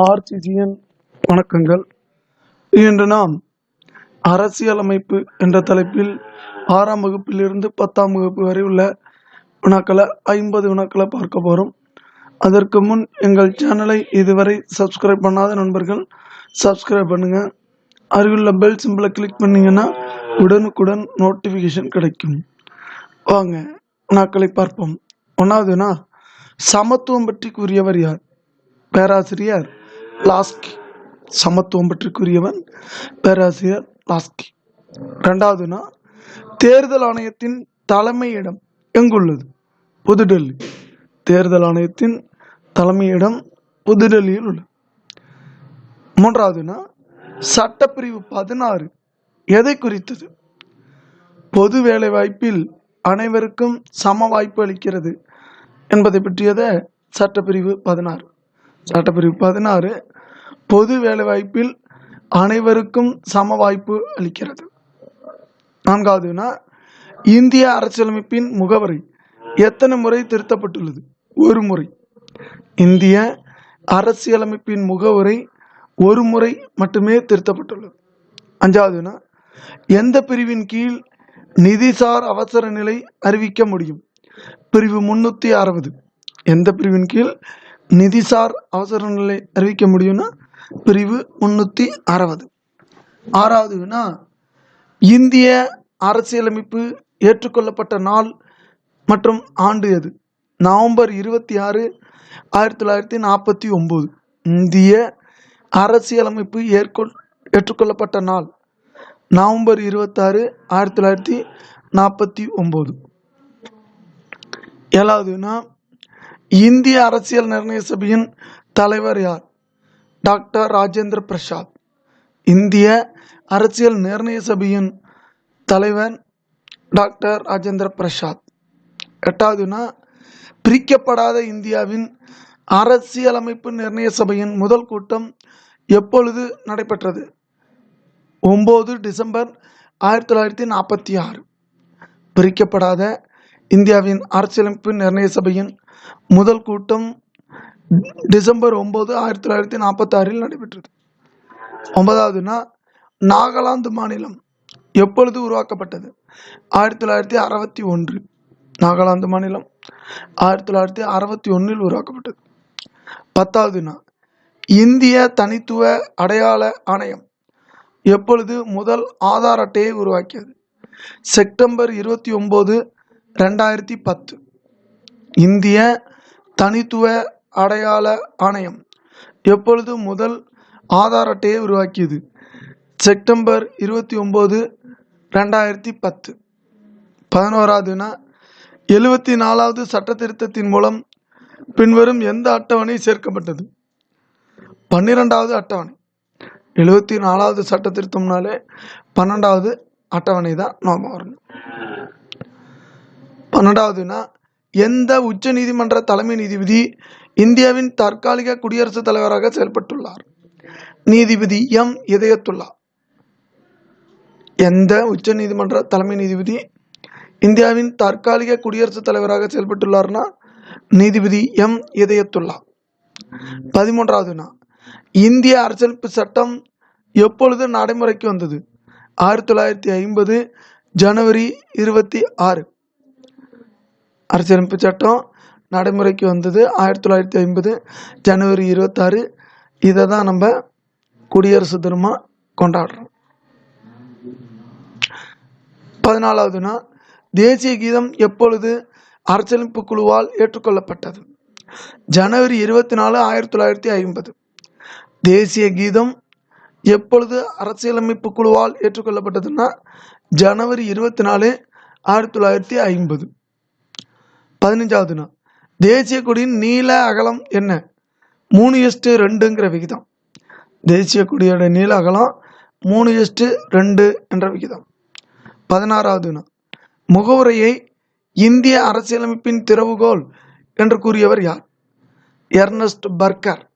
ஆர்சிஜியின் வணக்கங்கள். இன்று நாம் அரசியலமைப்பு என்ற தலைப்பில் ஆறாம் வகுப்பிலிருந்து பத்தாம் வகுப்பு வரை உள்ள வினாக்களை ஐம்பது வினாக்களை பார்க்க போகிறோம் அதற்கு முன் எங்கள் சேனலை இதுவரை சப்ஸ்கிரைப் பண்ணாத நண்பர்கள் சப்ஸ்கிரைப் பண்ணுங்கள் அருகிலுள்ள பெல் சிம்பிளை கிளிக் பண்ணிங்கன்னா உடனுக்குடன் நோட்டிஃபிகேஷன் கிடைக்கும். வாங்க வினாக்களை பார்ப்போம். ஒன்றாவதுனா சமத்துவம் பற்றி கூறியவர் யார்? பேராசிரியர் லாஸ்கி. சமத்துவம் பற்றிக்குரியவன் பேராசிரியர் லாஸ்கி. ரெண்டாவதுனா தேர்தல் ஆணையத்தின் தலைமையிடம் எங்குள்ளது? புதுடெல்லி. தேர்தல் ஆணையத்தின் தலைமையிடம் புதுடெல்லியில் உள்ளது. மூன்றாவதுனா சட்டப்பிரிவு பதினாறு. எதை குறித்தது? பொது வேலைவாய்ப்பில் அனைவருக்கும் சம வாய்ப்பு அளிக்கிறது என்பதை பற்றியத சட்டப்பிரிவு பதினாறு. சட்டப்பிரிவு பதினாறு பொது வேலைவாய்ப்பில் அனைவருக்கும் சம வாய்ப்பு அளிக்கிறது நான்காவதுனா இந்திய அரசியலமைப்பின் முகவரி எத்தனை முறை திருத்தப்பட்டுள்ளது? ஒரு முறை. இந்திய அரசியலமைப்பின் முகவரை ஒரு முறை மட்டுமே திருத்தப்பட்டுள்ளது. அஞ்சாவதுனா எந்த பிரிவின் கீழ் நிதிசார் அவசர நிலை அறிவிக்க முடியும்? பிரிவு முன்னூற்றி அறுபது. எந்த பிரிவின் கீழ் நிதிசார் அவசர நிலை அறிவிக்க முடியும்னா பிரிவு முன்னூற்றி அறுபது. ஆறாவது வினா இந்திய அரசியலமைப்பு ஏற்றுக்கொள்ளப்பட்ட நாள் மற்றும் ஆண்டு எது? நவம்பர் இருபத்தி ஆறு ஆயிரத்தி தொள்ளாயிரத்தி நாற்பத்தி ஒம்பது. இந்திய அரசியலமைப்பு ஏற்கொள் ஏற்றுக்கொள்ளப்பட்ட நாள் நவம்பர் இருபத்தாறு ஆயிரத்தி தொள்ளாயிரத்தி நாற்பத்தி ஒம்பது. ஏழாவதுனா இந்திய அரசியல் நிர்ணய சபையின் தலைவர் யார்? டாக்டர் ராஜேந்திர பிரசாத். இந்திய அரசியல் நிர்ணய சபையின் தலைவர் டாக்டர் ராஜேந்திர பிரசாத். எட்டாவதுனா பிரிக்கப்படாத இந்தியாவின் அரசியலமைப்பு நிர்ணய சபையின் முதல் கூட்டம் எப்பொழுது நடைபெற்றது? ஒம்பது டிசம்பர் ஆயிரத்தி தொள்ளாயிரத்தி நாற்பத்தி ஆறு. பிரிக்கப்படாத இந்தியாவின் அரசியலமைப்பு நிர்ணய சபையின் முதல் கூட்டம் டிசம்பர் ஒம்பது ஆயிரத்தி தொள்ளாயிரத்தி நாற்பத்தாறில் நடைபெற்றது. ஒன்பதாவதுனா நாகாலாந்து மாநிலம் எப்பொழுது உருவாக்கப்பட்டது? ஆயிரத்தி தொள்ளாயிரத்தி அறுபத்தி ஒன்று. நாகாலாந்து மாநிலம் ஆயிரத்தி தொள்ளாயிரத்தி அறுபத்தி ஒன்றில் உருவாக்கப்பட்டது. பத்தாவதுனா இந்திய தனித்துவ அடையாள ஆணையம் எப்பொழுது முதல் ஆதார் அட்டையை உருவாக்கியது? செப்டம்பர் இருபத்தி ஒம்பது ரெண்டாயிரத்தி பத்து. இந்திய தனித்துவ அடையாள ஆணையம் எப்பொழுது முதல் ஆதார் அட்டையை உருவாக்கியது? செப்டம்பர் இருபத்தி ஒம்பது ரெண்டாயிரத்தி பத்து. பதினோராவதுனா எழுபத்தி நாலாவது சட்ட திருத்தத்தின் மூலம் பின்வரும் எந்த அட்டவணை சேர்க்கப்பட்டது? பன்னிரெண்டாவது அட்டவணை. எழுபத்தி நாலாவது சட்ட திருத்தம்னாலே பன்னெண்டாவது அட்டவணை தான் நாம் வரணும். பன்னெண்டாவதுனா எந்த உச்ச நீதிமன்ற தலைமை நீதிபதி இந்தியாவின் தற்காலிக குடியரசுத் தலைவராக செயல்பட்டுள்ளார்? நீதிபதி எம். இதயத்துல்லா. எந்த உச்ச நீதிமன்ற தலைமை நீதிபதி இந்தியாவின் தற்காலிக குடியரசுத் தலைவராக செயல்பட்டுள்ளார்னா நீதிபதி எம். இதயத்துல்லா. பதிமூன்றாவதுனா இந்திய அரசியலமைப்பு சட்டம் எப்பொழுது நடைமுறைக்கு வந்தது? ஆயிரத்தி தொள்ளாயிரத்தி ஐம்பது ஜனவரி இருபத்தி ஆறு. அரசியலமைப்பு சட்டம் நடைமுறைக்கு வந்தது. ஆயிரத்தி தொள்ளாயிரத்தி ஐம்பது ஜனவரி இருபத்தாறு. இதை தான் நம்ம குடியரசு தினமாக கொண்டாடுறோம். பதினாலாவதுனா தேசிய கீதம் எப்பொழுது அரசியலமைப்பு குழுவால் ஏற்றுக்கொள்ளப்பட்டது? ஜனவரி இருபத்தி நாலு ஆயிரத்தி தொள்ளாயிரத்தி ஐம்பது. தேசிய கீதம் எப்பொழுது அரசியலமைப்பு குழுவால் ஏற்றுக்கொள்ளப்பட்டதுன்னா ஜனவரி இருபத்தி நாலு ஆயிரத்தி தொள்ளாயிரத்தி ஐம்பது. பதினஞ்சாவது நாள் தேசிய கொடியின் நீள அகலம் என்ன? மூணு எஸ்ட்டு ரெண்டுங்கிற விகிதம். தேசிய கொடியோட நீள அகலம் மூணு எஸ்ட்டு ரெண்டு என்ற விகிதம். பதினாறாவது நாள் முகவுரையை இந்திய அரசியலமைப்பின் திறவுகோல் என்று கூறியவர் யார்? Ernest Barker.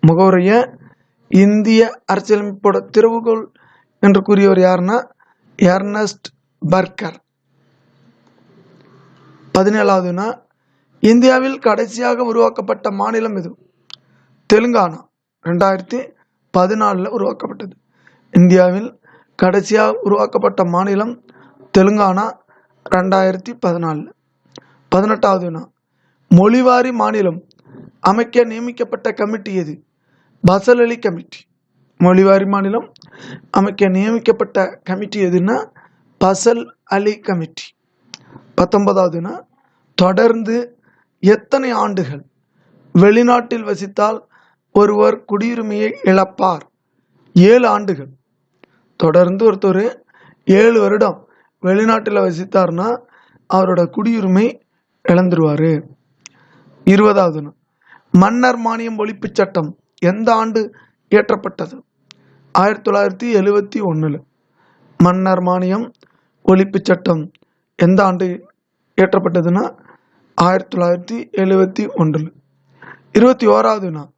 முகவுரையை இந்திய அரசியலமைப்போட திறவுகோல் என்று கூறியவர் யாருன்னா எர்னஸ்ட் பர்கர். பதினேழாவதுனா இந்தியாவில் கடைசியாக உருவாக்கப்பட்ட மாநிலம் எது? தெலுங்கானா. ரெண்டாயிரத்தி பதினாலில் உருவாக்கப்பட்டது. இந்தியாவில் கடைசியாக உருவாக்கப்பட்ட மாநிலம் தெலுங்கானா ரெண்டாயிரத்தி பதினாலில். பதினெட்டாவதுனா மொழிவாரி மாநிலம் அமைக்க நியமிக்கப்பட்ட கமிட்டி எது? பசல் அலி கமிட்டி. மொழிவாரி மாநிலம் அமைக்க நியமிக்கப்பட்ட கமிட்டி எதுன்னா பசல் அலி கமிட்டி. பத்தொன்பதாவதுனா தொடர்ந்து எத்தனை ஆண்டுகள் வெளிநாட்டில் வசித்தால் ஒருவர் குடியுரிமையை இழப்பார்? ஏழு ஆண்டுகள். தொடர்ந்து ஒருத்தர் ஏழு வருடம் வெளிநாட்டில் வசித்தார்னா அவரோட குடியுரிமை இழந்துருவார். இருபதாவது மன்னர் மானியம் ஒழிப்புச் சட்டம் எந்த ஆண்டு இயற்றப்பட்டது? ஆயிரத்தி தொள்ளாயிரத்தி எழுவத்தி ஒன்றில் மன்னர் மானியம் ஒழிப்புச் சட்டம் எந்த ஆண்டு இயற்றப்பட்டதுன்னா ஆயிரத்தி தொள்ளாயிரத்தி எழுபத்தி ஒன்றில். இருபத்தி ஓராவது நாள்.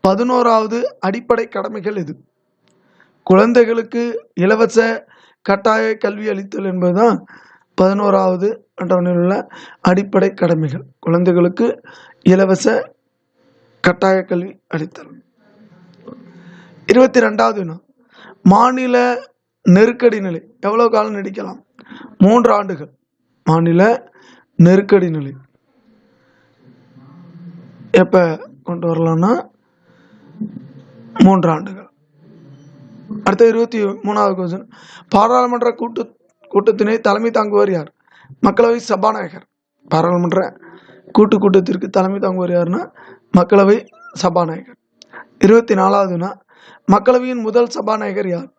பதினோராவது அடிப்படை கடமைகள் இது குழந்தைகளுக்கு இலவச கட்டாய கல்வி அளித்தல் என்பதுதான் பதினோராவது அட்டவணையில் உள்ள அடிப்படை கடமைகள். குழந்தைகளுக்கு இலவச கட்டாய கல்வி அளித்தல். இருபத்தி ரெண்டாவது வினா மாநில நெருக்கடி நிலை. எவ்வளவு காலம் நீடிக்கலாம்? மூன்று ஆண்டுகள். மாநில நெருக்கடி நிலை. எப்ப கொண்டு வரலாம்னா மூன்று ஆண்டுகள். அடுத்த இருபத்தி மூணாவது கொஸ்டின் பாராளுமன்ற கூட்டு கூட்டத்தினை தலைமை தாங்குவார் யார்? மக்களவை சபாநாயகர். பாராளுமன்ற கூட்டு கூட்டத்திற்கு தலைமை தாங்குவார் யாருன்னா மக்களவை சபாநாயகர். இருபத்தி நாலாவதுனா மக்களவையின் முதல் சபாநாயகர் யார்?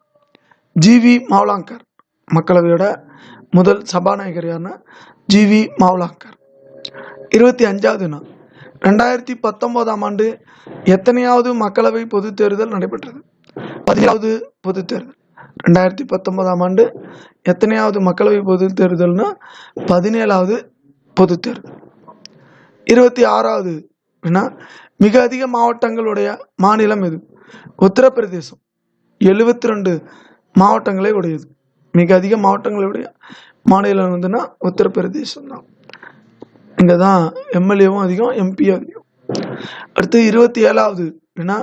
G we மாவலாங்கர். மக்களவையோட முதல் சபாநாயகர் யாருன்னா ஜிவி மாவலாங்கர். இருபத்தி அஞ்சாவது நாள். ரெண்டாயிரத்தி பத்தொன்பதாம் ஆண்டு எத்தனையாவது மக்களவை பொதுத் தேர்தல் நடைபெற்றது? பதினாவது பொதுத் தேர்தல். ரெண்டாயிரத்தி பத்தொன்பதாம் ஆண்டு எத்தனையாவது மக்களவை பொதுத் தேர்தல்னா பதினேழாவது பொதுத் தேர்தல். இருபத்தி ஆறாவது மிக அதிக மாவட்டங்களுடைய மாநிலம் எது? உத்தரப்பிரதேசம். எழுபத்தி ரெண்டு மாவட்டங்களை உடையது. மிக அதிக மாவட்டங்களுடைய மாநிலம் வந்துன்னா உத்தரப்பிரதேசம் தான் இங்கே தான் எம்எல்ஏவும் அதிகம் எம்பியும் அதிகம். அடுத்து இருபத்தி ஏழாவது ஏன்னா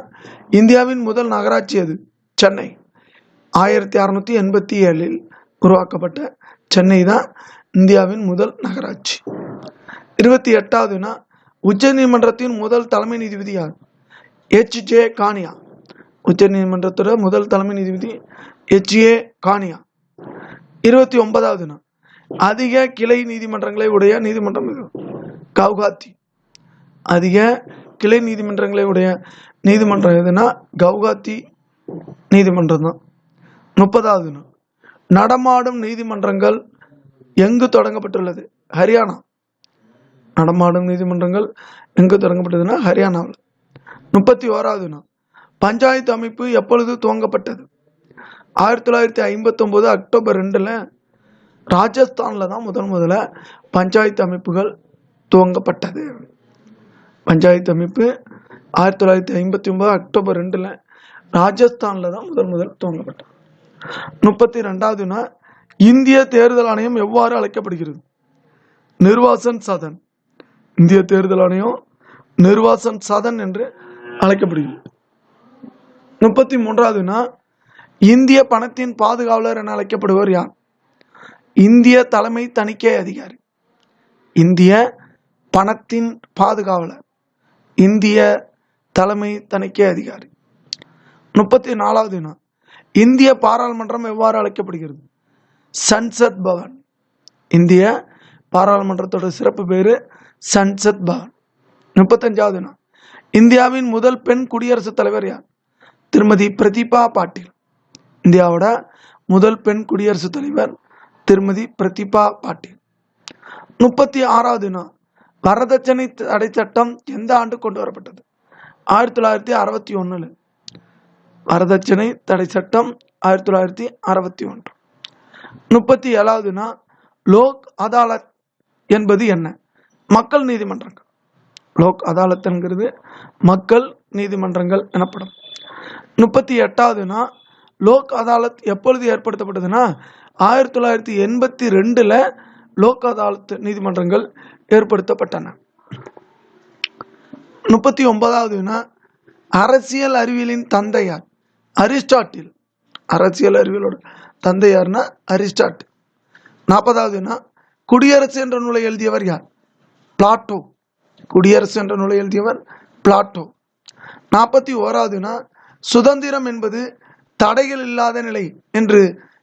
இந்தியாவின் முதல் நகராட்சி அது சென்னை. ஆயிரத்தி அறநூற்றி எண்பத்தி ஏழில் உருவாக்கப்பட்ட சென்னை தான் இந்தியாவின் முதல் நகராட்சி. இருபத்தி எட்டாவதுனா உச்சநீதிமன்றத்தின் முதல் தலைமை நீதிபதி யார்? எச் ஜே கானியா உச்சநீதிமன்றத்தோட முதல் தலைமை நீதிபதி எச் ஏ கானியா இருபத்தி ஒன்பதாவது நாள். அதிக கிளை நீதிமன்றங்களை உடைய நீதிமன்றம் இது. கவுகாத்தி. அதிக கிளை நீதிமன்றங்களை உடைய நீதிமன்றம் எதுனா கவுகாத்தி நீதிமன்றம் தான். முப்பதாவது நாள். நடமாடும் நீதிமன்றங்கள் எங்கு தொடங்கப்பட்டுள்ளது? ஹரியானா. நடமாடும் நீதிமன்றங்கள் எங்கு தொடங்கப்பட்டதுன்னா ஹரியானாவில். முப்பத்தி ஓராவது நாள். பஞ்சாயத்து அமைப்பு எப்பொழுது துவங்கப்பட்டது? ஆயிரத்தி தொள்ளாயிரத்தி ஐம்பத்தொம்போது அக்டோபர் ரெண்டில் ராஜஸ்தானில் தான் முதன் முதல்ல பஞ்சாயத்து அமைப்புகள் துவங்கப்பட்டது. பஞ்சாயத்து அமைப்பு ஆயிரத்தி தொள்ளாயிரத்தி ஐம்பத்தி ஒன்பது அக்டோபர் ரெண்டில் ராஜஸ்தானில் தான் முதன் முதல் துவங்கப்பட்டது. முப்பத்தி ரெண்டாவதுனா இந்திய தேர்தல் ஆணையம் எவ்வாறு அழைக்கப்படுகிறது? நிர்வாசன் சதன். இந்திய தேர்தல் ஆணையம் நிர்வாசன் சதன் என்று அழைக்கப்படுகிறது. முப்பத்தி மூன்றாவதுனா இந்திய பணத்தின் பாதுகாவலர் என அழைக்கப்படுவர் யார்? இந்திய தலைமை தணிக்கை அதிகாரி. இந்திய பணத்தின் பாதுகாவலர். இந்திய தலைமை தணிக்கை அதிகாரி. முப்பத்தி நாலாவது வினா இந்திய பாராளுமன்றம் எவ்வாறு அழைக்கப்படுகிறது? சன்சத் பவன். இந்திய பாராளுமன்றத்தோட சிறப்பு பேரு சன்சத் பவன். முப்பத்தஞ்சாவது வினா இந்தியாவின் முதல் பெண் குடியரசுத் தலைவர் யார்? திருமதி பிரதீபா பாட்டீல். இந்தியாவோட முதல் பெண் குடியரசுத் தலைவர் திருமதி பிரதிபா பாட்டீல். முப்பத்தி ஆறாவது நாள் வரதட்சணை தடை சட்டம் எந்த ஆண்டு கொண்டு வரப்பட்டது? ஆயிரத்தி தொள்ளாயிரத்தி அறுபத்தி ஒன்றில் வரதட்சணை தடை சட்டம் ஆயிரத்தி தொள்ளாயிரத்தி அறுபத்தி ஒன்று. முப்பத்தி ஏழாவது லோக் அதாலத் என்பது என்ன? மக்கள் நீதிமன்றங்கள். லோக் அதாலத்ங்கிறது மக்கள் நீதிமன்றங்கள் எனப்படும். முப்பத்தி எட்டாவதுனா லோக் அதாலத் எப்பொழுது ஏற்படுத்தப்பட்டதுன்னா ஆயிரத்தி தொள்ளாயிரத்தி எண்பத்தி ரெண்டில் லோக் அதாலத் நீதிமன்றங்கள் ஏற்படுத்தப்பட்டன. முப்பத்தி ஒன்பதாவதுனா அரசியல் அறிவியலின் தந்தையார் அரிஸ்டாட்டில். அரசியல் அறிவியலோட தந்தையார்னா அரிஸ்டாட்டில் நாற்பதாவதுனா குடியரசு என்ற நூலை எழுதியவர் யார்? பிளாட்டோ. குடியரசு என்ற நூலை எழுதியவர் பிளாட்டோ. நாற்பத்தி ஓராவதுனா சுதந்திரம் என்பது தடைகள் இல்லாத நிலை என்று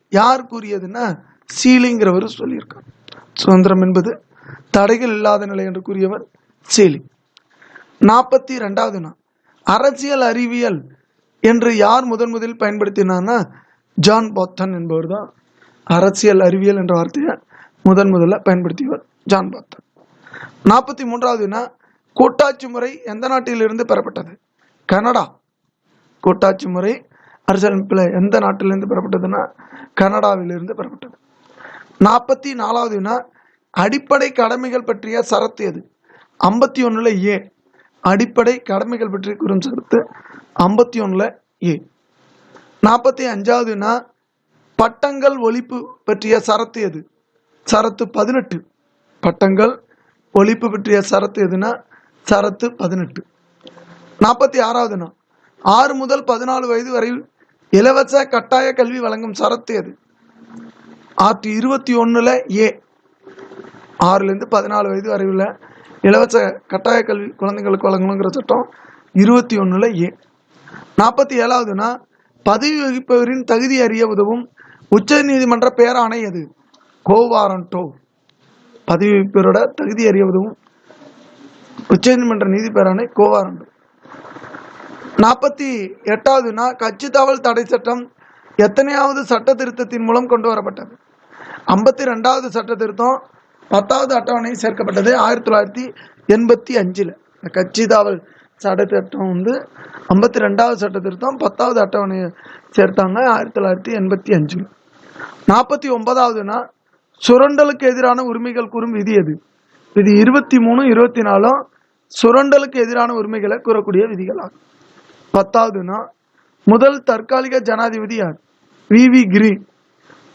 யார் கூறியதுன்னா சீலிங்கிறவர் சொல்லியிருக்கார். சுதந்திரம் என்பது தடைகள் இல்லாத நிலை என்று கூறியவர் சீலி. நாற்பத்தி ரெண்டாவது நாள். அரசியல் அறிவியல் என்று யார் முதன் முதலில் பயன்படுத்தினார்னா ஜான் பாத்தன் என்பவர் தான் அரசியல் அறிவியல் என்ற வார்த்தையை முதன் முதல்ல பயன்படுத்தியவர் ஜான் பாத்தன் நாற்பத்தி மூன்றாவதுனா கூட்டாட்சி முறை எந்த நாட்டிலிருந்து பெறப்பட்டது? கனடா. கூட்டாட்சி முறை அரசியலமைப்பில் எந்த நாட்டிலிருந்து பெறப்பட்டதுன்னா கனடாவிலிருந்து பெறப்பட்டது. நாற்பத்தி நாலாவதுனா அடிப்படை கடமைகள் பற்றிய சரத்து எது? ஐம்பத்தி ஒன்றில் ஏ. அடிப்படை கடமைகள் பற்றி கூறும் சரத்து ஐம்பத்தி ஒன்றில் ஏ. நாற்பத்தி அஞ்சாவதுனா பட்டங்கள் ஒழிப்பு பற்றிய சரத்து எது? சரத்து பதினெட்டு. பட்டங்கள் ஒழிப்பு பற்றிய சரத்து எதுனா சரத்து பதினெட்டு. நாற்பத்தி ஆறாவதுனா ஆறு முதல் பதினாலு வயது வரை இலவச கட்டாய கல்வி வழங்கும் சரத்து எது? ஆர்டி இருபத்தி ஒன்றில் ஏ. ஆறுலேருந்து பதினாலு வயது வரை உள்ள இலவச கட்டாய கல்வி குழந்தைங்களுக்கு வழங்கணுங்கிற சட்டம் இருபத்தி ஒன்றில் ஏ. நாற்பத்தி ஏழாவதுனா பதவி வகிப்பவரின் தகுதி அறிய உதவும் உச்ச நீதிமன்ற பேராணை எது? கோவாரண்டோ பதவி வகிப்பவரோட தகுதி அறிய உதவும் உச்சநீதிமன்ற நீதி பேராணை கோவாரண்டோ நாற்பத்தி எட்டாவதுனா கட்சி தாவல் தடை சட்டம் எத்தனையாவது சட்ட திருத்தத்தின் மூலம் கொண்டு வரப்பட்டது? ஐம்பத்தி ரெண்டாவது சட்ட திருத்தம் பத்தாவது அட்டவணை சேர்க்கப்பட்டது ஆயிரத்தி தொள்ளாயிரத்தி எண்பத்தி அஞ்சில். இந்த கட்சி தாவல் சட்ட திருத்தம் வந்து ஐம்பத்தி ரெண்டாவது சட்ட திருத்தம் பத்தாவது அட்டவணையை சேர்த்தாங்க ஆயிரத்தி தொள்ளாயிரத்தி எண்பத்தி அஞ்சில். நாற்பத்தி ஒன்பதாவதுனா சுரண்டலுக்கு எதிரான உரிமைகள் கூறும் விதி எது? விதி இருபத்தி மூணு இருபத்தி நாலும் சுரண்டலுக்கு எதிரான உரிமைகளை கூறக்கூடிய விதிகளாகும் பத்தாவதுனா முதல் தற்காலிக ஜனாதிபதி யார்? வி வி கிரி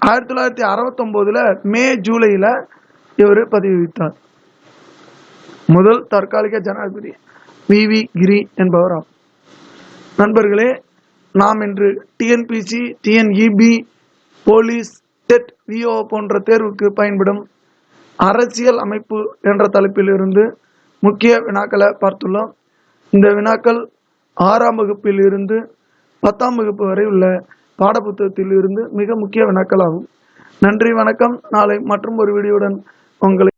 ஆயிரத்தி தொள்ளாயிரத்தி அறுபத்தொம்போதுல மே ஜூலையில் இவர் பதவி வைத்தார் முதல் தற்காலிக ஜனாதிபதி வி வி கிரி என்பவர் நண்பர்களே நாம் இன்று TNPSC TNEB police TET VO போன்ற தேர்வுக்கு பயன்படும் அரசியல் அமைப்பு என்ற தலைப்பில் இருந்து முக்கிய வினாக்களை பார்த்துள்ளோம். இந்த வினாக்கள் ஆறாம் வகுப்பில் இருந்து பத்தாம் வகுப்பு வரை உள்ள பாடப்புத்தகத்தில் இருந்து மிக முக்கிய வினாக்களாகும். நன்றி வணக்கம். நாளை மற்றும் ஒரு வீடியோவுடன் உங்களை